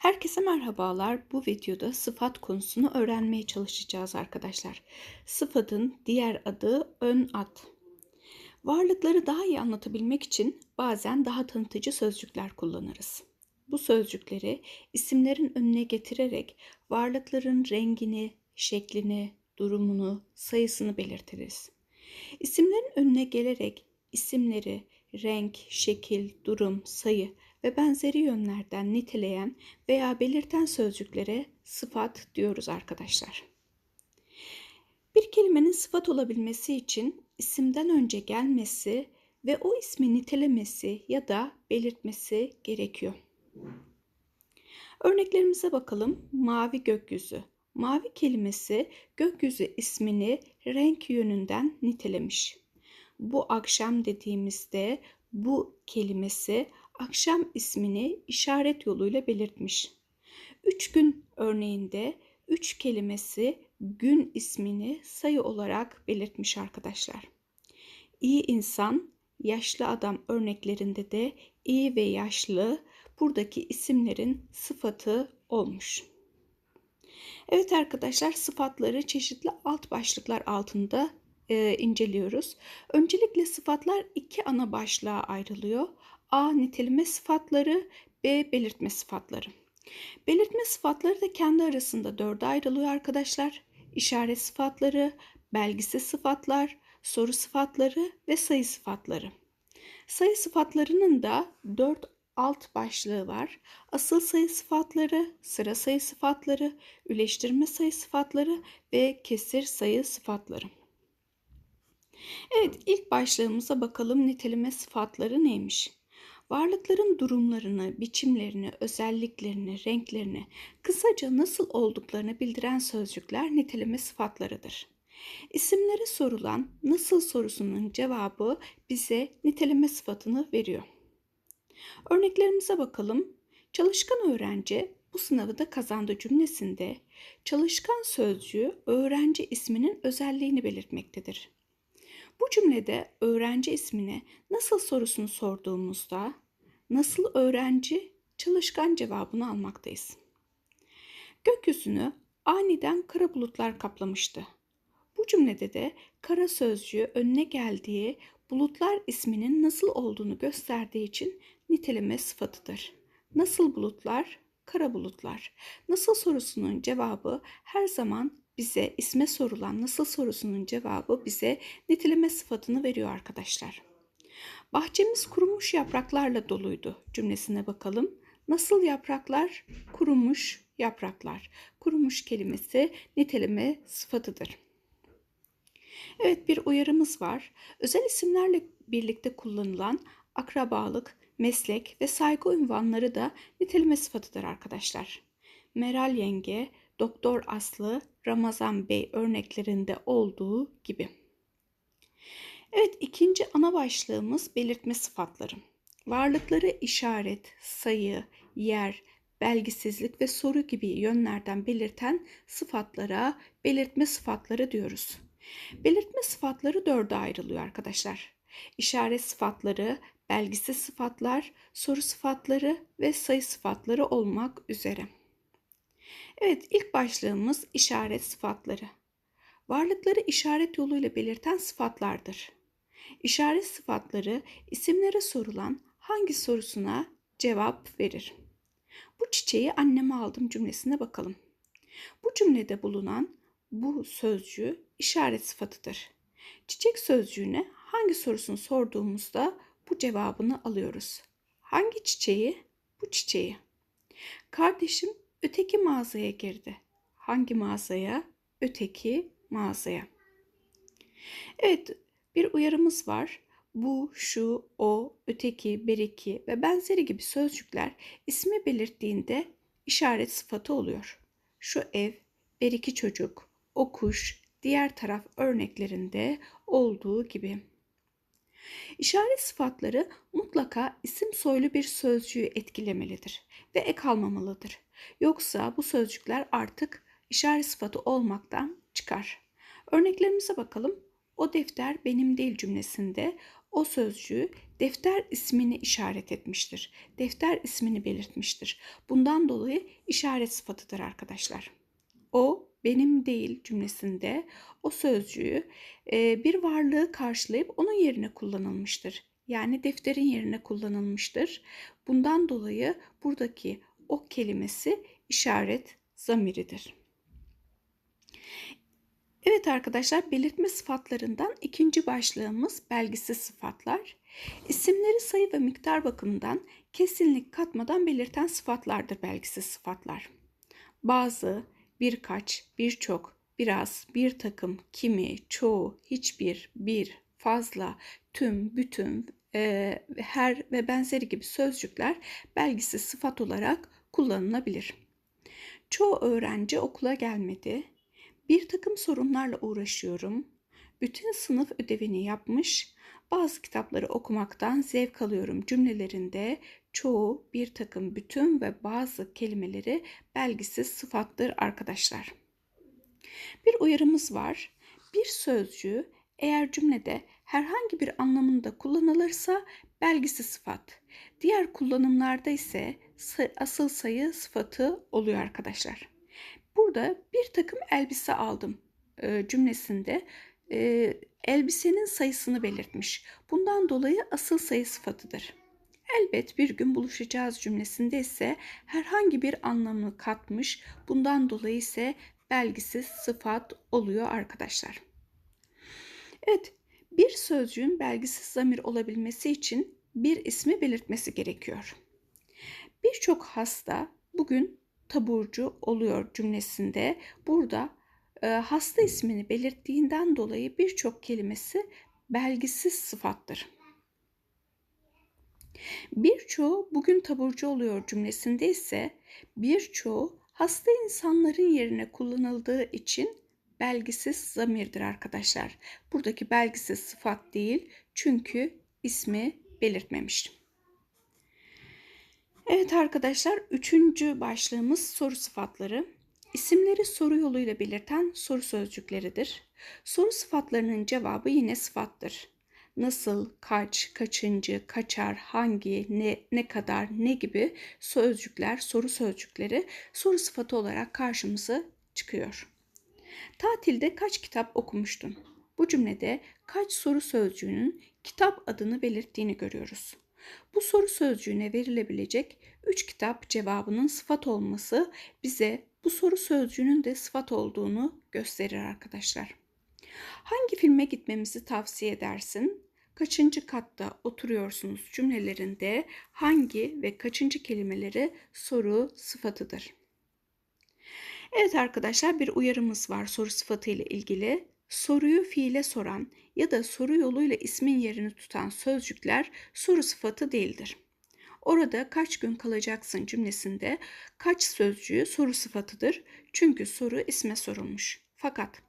Herkese merhabalar. Bu videoda sıfat konusunu öğrenmeye çalışacağız arkadaşlar. Sıfatın diğer adı ön ad. Varlıkları daha iyi anlatabilmek için bazen daha tanıtıcı sözcükler kullanırız. Bu sözcükleri isimlerin önüne getirerek varlıkların rengini, şeklini, durumunu, sayısını belirtiriz. İsimlerin önüne gelerek isimleri renk, şekil, durum, sayı ve benzeri yönlerden niteleyen veya belirten sözcüklere sıfat diyoruz arkadaşlar. Bir kelimenin sıfat olabilmesi için isimden önce gelmesi ve o ismi nitelemesi ya da belirtmesi gerekiyor. Örneklerimize bakalım. Mavi gökyüzü. Mavi kelimesi gökyüzü ismini renk yönünden nitelemiş. Bu akşam dediğimizde bu kelimesi akşam ismini işaret yoluyla belirtmiş. Üç gün örneğinde üç kelimesi gün ismini sayı olarak belirtmiş arkadaşlar. İyi insan, yaşlı adam örneklerinde de iyi ve yaşlı buradaki isimlerin sıfatı olmuş. Evet arkadaşlar sıfatları çeşitli alt başlıklar altında e, inceliyoruz. Öncelikle sıfatlar iki ana başlığa ayrılıyor. A. Niteleme sıfatları B. Belirtme sıfatları. Belirtme sıfatları da kendi arasında dörde ayrılıyor arkadaşlar. İşaret sıfatları, belgisi sıfatlar, soru sıfatları ve sayı sıfatları. Sayı sıfatlarının da dört alt başlığı var. Asıl sayı sıfatları, sıra sayı sıfatları, üleştirme sayı sıfatları ve kesir sayı sıfatları. Evet ilk başlığımıza bakalım niteleme sıfatları neymiş? Varlıkların durumlarını, biçimlerini, özelliklerini, renklerini, kısaca nasıl olduklarını bildiren sözcükler niteleme sıfatlarıdır. İsimlere sorulan nasıl sorusunun cevabı bize niteleme sıfatını veriyor. Örneklerimize bakalım. Çalışkan öğrenci bu sınavı da kazandı cümlesinde çalışkan sözcüğü öğrenci isminin özelliğini belirtmektedir. Bu cümlede öğrenci ismine nasıl sorusunu sorduğumuzda nasıl öğrenci çalışkan cevabını almaktayız. Gökyüzünü aniden kara bulutlar kaplamıştı. Bu cümlede de kara sözcüğü önüne geldiği bulutlar isminin nasıl olduğunu gösterdiği için niteleme sıfatıdır. Nasıl bulutlar? Kara bulutlar. Nasıl sorusunun cevabı her zaman bize isme sorulan nasıl sorusunun cevabı bize niteleme sıfatını veriyor arkadaşlar. Bahçemiz kurumuş yapraklarla doluydu cümlesine bakalım. Nasıl yapraklar? Kurumuş yapraklar. Kurumuş kelimesi niteleme sıfatıdır. Evet bir uyarımız var. Özel isimlerle birlikte kullanılan akrabalık, meslek ve saygı ünvanları da niteleme sıfatıdır arkadaşlar. Meral yenge, Doktor Aslı, Ramazan Bey örneklerinde olduğu gibi. Evet ikinci ana başlığımız belirtme sıfatları. Varlıkları işaret, sayı, yer, belgisizlik ve soru gibi yönlerden belirten sıfatlara belirtme sıfatları diyoruz. Belirtme sıfatları dörde ayrılıyor arkadaşlar. İşaret sıfatları, belgisiz sıfatlar, soru sıfatları ve sayı sıfatları olmak üzere. Evet ilk başlığımız işaret sıfatları. Varlıkları işaret yoluyla belirten sıfatlardır. İşaret sıfatları isimlere sorulan hangi sorusuna cevap verir. Bu çiçeği anneme aldım cümlesine bakalım. Bu cümlede bulunan bu sözcüğü işaret sıfatıdır. Çiçek sözcüğüne hangi sorusunu sorduğumuzda bu cevabını alıyoruz. Hangi çiçeği? Bu çiçeği. Kardeşim öteki mağazaya girdi. Hangi mağazaya? Öteki mağazaya. Evet, bir uyarımız var. Bu, şu, o, öteki, beriki ve benzeri gibi sözcükler ismi belirttiğinde işaret sıfatı oluyor. Şu ev, beriki çocuk, o kuş, diğer taraf örneklerinde olduğu gibi. İşaret sıfatları mutlaka isim soylu bir sözcüğü etkilemelidir ve ek almamalıdır. Yoksa bu sözcükler artık işaret sıfatı olmaktan çıkar. Örneklerimize bakalım. O defter benim değil cümlesinde o sözcüğü defter ismini işaret etmiştir. Defter ismini belirtmiştir. Bundan dolayı işaret sıfatıdır arkadaşlar. O benim değil cümlesinde o sözcüğü e, bir varlığı karşılayıp onun yerine kullanılmıştır. Yani defterin yerine kullanılmıştır. Bundan dolayı buradaki o kelimesi işaret zamiridir. Evet arkadaşlar belirtme sıfatlarından ikinci başlığımız belgisiz sıfatlar. İsimleri sayı ve miktar bakımından kesinlik katmadan belirten sıfatlardır belgisiz sıfatlar. Bazı, birkaç, birçok, biraz, bir takım, kimi, çoğu, hiçbir, bir, fazla, tüm, bütün, e, her ve benzeri gibi sözcükler belgisiz sıfat olarak kullanılabilir. Çoğu öğrenci okula gelmedi. Bir takım sorunlarla uğraşıyorum. Bütün sınıf ödevini yapmış. Bazı kitapları okumaktan zevk alıyorum cümlelerinde çoğu, bir takım, bütün ve bazı kelimeleri belgisiz sıfattır arkadaşlar. Bir uyarımız var. Bir sözcüğü eğer cümlede herhangi bir anlamında kullanılırsa belgisiz sıfat. Diğer kullanımlarda ise asıl sayı sıfatı oluyor arkadaşlar. Burada bir takım elbise aldım e, cümlesinde e, elbisenin sayısını belirtmiş. Bundan dolayı asıl sayı sıfatıdır. Elbet bir gün buluşacağız cümlesinde ise herhangi bir anlamı katmış. Bundan dolayı ise belgisiz sıfat oluyor arkadaşlar. Evet, bir sözcüğün belgisiz zamir olabilmesi için bir ismi belirtmesi gerekiyor. Birçok hasta bugün taburcu oluyor cümlesinde burada e, hasta ismini belirttiğinden dolayı birçok kelimesi belgisiz sıfattır. Birçoğu bugün taburcu oluyor cümlesinde ise birçoğu hasta insanların yerine kullanıldığı için belgisiz zamirdir arkadaşlar. Buradaki belgisiz sıfat değil çünkü ismi belirtmemiştim. Evet arkadaşlar üçüncü başlığımız soru sıfatları. İsimleri soru yoluyla belirten soru sözcükleridir. Soru sıfatlarının cevabı yine sıfattır. Nasıl, kaç, kaçıncı, kaçar, hangi, ne, ne kadar, ne gibi sözcükler, soru sözcükleri soru sıfatı olarak karşımıza çıkıyor. Tatilde kaç kitap okumuştun? Bu cümlede kaç soru sözcüğünün kitap adını belirttiğini görüyoruz. Bu soru sözcüğüne verilebilecek 3 kitap cevabının sıfat olması bize bu soru sözcüğünün de sıfat olduğunu gösterir arkadaşlar. Hangi filme gitmemizi tavsiye edersin? Kaçıncı katta oturuyorsunuz cümlelerinde hangi ve kaçıncı kelimeleri soru sıfatıdır. Evet arkadaşlar bir uyarımız var soru sıfatı ile ilgili. Soruyu fiile soran ya da soru yoluyla ismin yerini tutan sözcükler soru sıfatı değildir. Orada kaç gün kalacaksın cümlesinde kaç sözcüğü soru sıfatıdır. Çünkü soru isme sorulmuş. Fakat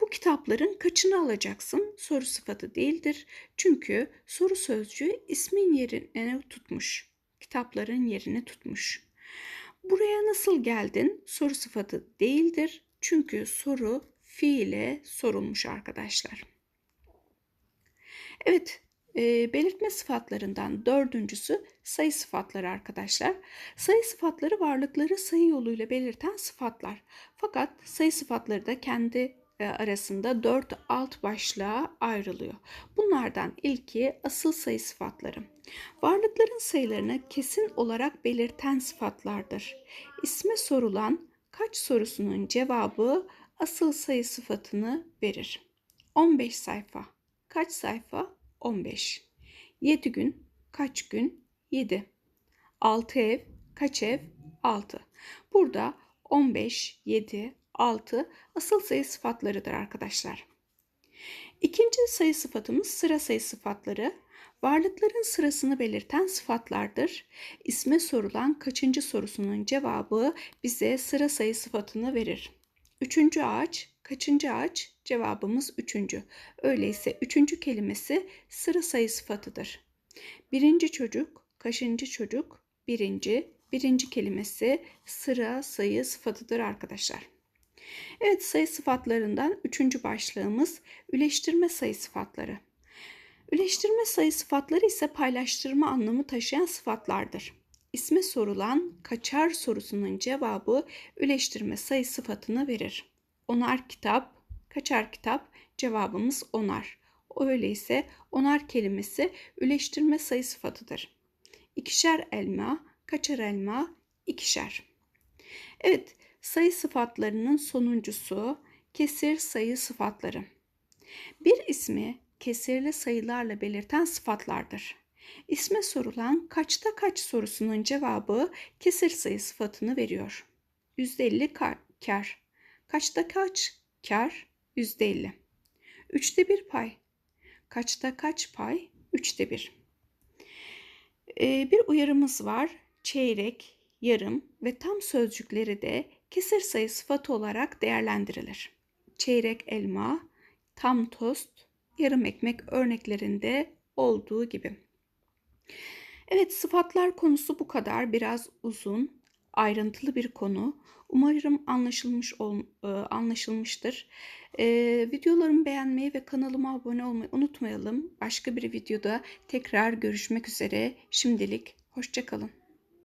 bu kitapların kaçını alacaksın soru sıfatı değildir. Çünkü soru sözcüğü ismin yerini tutmuş. Kitapların yerini tutmuş. Buraya nasıl geldin? Soru sıfatı değildir. Çünkü soru fiile sorulmuş arkadaşlar. Evet, e, belirtme sıfatlarından dördüncüsü sayı sıfatları arkadaşlar. Sayı sıfatları varlıkları sayı yoluyla belirten sıfatlar. Fakat sayı sıfatları da kendi e, arasında dört alt başlığa ayrılıyor. Bunlardan ilki asıl sayı sıfatları. Varlıkların sayılarını kesin olarak belirten sıfatlardır. İsme sorulan kaç sorusunun cevabı asıl sayı sıfatını verir. 15 sayfa. Kaç sayfa? 15. 7 gün. Kaç gün? 7. 6 ev. Kaç ev? 6. Burada 15, 7, 6 asıl sayı sıfatlarıdır arkadaşlar. İkinci sayı sıfatımız sıra sayı sıfatları. Varlıkların sırasını belirten sıfatlardır. İsme sorulan kaçıncı sorusunun cevabı bize sıra sayı sıfatını verir. Üçüncü ağaç, kaçıncı ağaç? Cevabımız üçüncü. Öyleyse üçüncü kelimesi sıra sayı sıfatıdır. Birinci çocuk, kaçıncı çocuk? Birinci. Birinci kelimesi sıra sayı sıfatıdır arkadaşlar. Evet sayı sıfatlarından üçüncü başlığımız üleştirme sayı sıfatları. Üleştirme sayı sıfatları ise paylaştırma anlamı taşıyan sıfatlardır. İsme sorulan kaçar sorusunun cevabı üleştirme sayı sıfatını verir. Onar kitap, kaçar kitap cevabımız onar. Öyleyse onar kelimesi üleştirme sayı sıfatıdır. İkişer elma, kaçar elma, ikişer. Evet, sayı sıfatlarının sonuncusu kesir sayı sıfatları. Bir ismi kesirli sayılarla belirten sıfatlardır. İsme sorulan kaçta kaç sorusunun cevabı kesir sayı sıfatını veriyor. %50 kar. Kaçta kaç kar? %50. Üçte bir pay. Kaçta kaç pay? Üçte bir. Ee, bir uyarımız var. Çeyrek, yarım ve tam sözcükleri de kesir sayı sıfatı olarak değerlendirilir. Çeyrek elma, tam tost, yarım ekmek örneklerinde olduğu gibi. Evet sıfatlar konusu bu kadar. Biraz uzun, ayrıntılı bir konu. Umarım anlaşılmış ol, e, anlaşılmıştır. E, videolarımı beğenmeyi ve kanalıma abone olmayı unutmayalım. Başka bir videoda tekrar görüşmek üzere. Şimdilik hoşçakalın.